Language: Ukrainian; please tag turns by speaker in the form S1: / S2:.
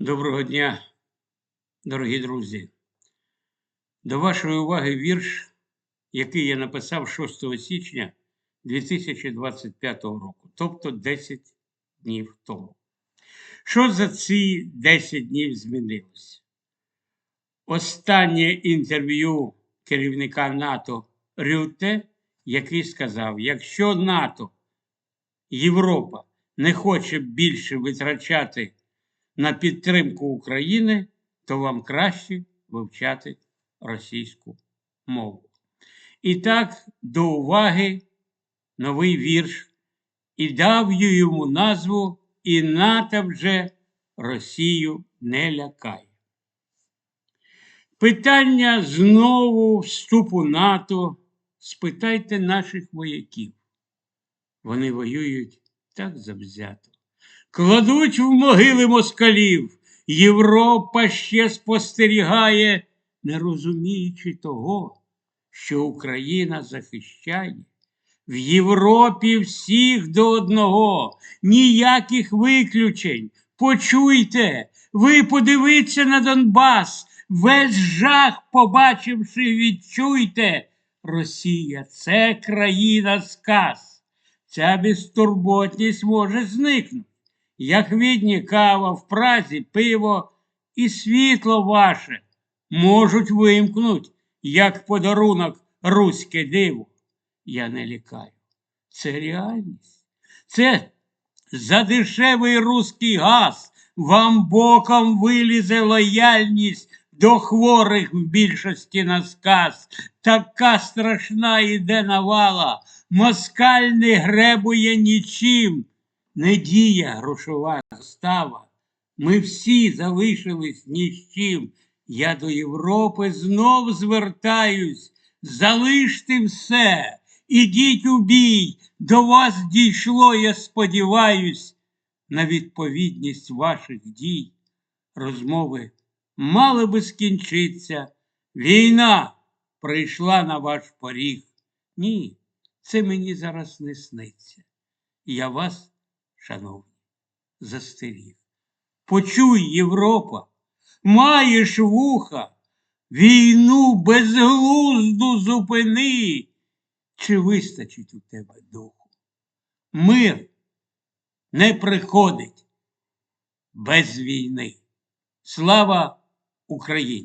S1: Доброго дня, дорогі друзі. До вашої уваги вірш, який я написав 6 січня 2025 року, тобто 10 днів тому. Що за ці 10 днів змінилося? Останнє інтерв'ю керівника НАТО Рюте, який сказав: якщо НАТО, Європа не хоче більше витрачати на підтримку України, то вам краще вивчати російську мову. І так, до уваги новий вірш, і дав йому назву І НАТО вже Росію не лякає. Питання знову вступу НАТО. Спитайте наших вояків. Вони воюють так завзято кладуть в могили москалів. Європа ще спостерігає, не розуміючи того, що Україна захищає. В Європі всіх до одного, ніяких виключень. Почуйте, ви подивіться на Донбас, весь жах, побачивши, відчуйте. Росія це країна сказ. Ця безтурботність може зникнути як відні кава в празі, пиво і світло ваше можуть вимкнуть, як подарунок руське диво. Я не лікаю. Це реальність. Це за дешевий руський газ вам боком вилізе лояльність до хворих в більшості на сказ. Така страшна іде навала, москаль не гребує нічим не дія грошова застава. Ми всі залишились ні з чим. Я до Європи знов звертаюсь. Залиште все, ідіть у бій, до вас дійшло, я сподіваюсь, на відповідність ваших дій. Розмови мали би скінчитися. Війна прийшла на ваш поріг. Ні, це мені зараз не сниться. Я вас шановні, застеріг. Почуй, Європа, маєш вуха, війну безглузду зупини. Чи вистачить у тебе духу? Мир не приходить без війни. Слава Україні!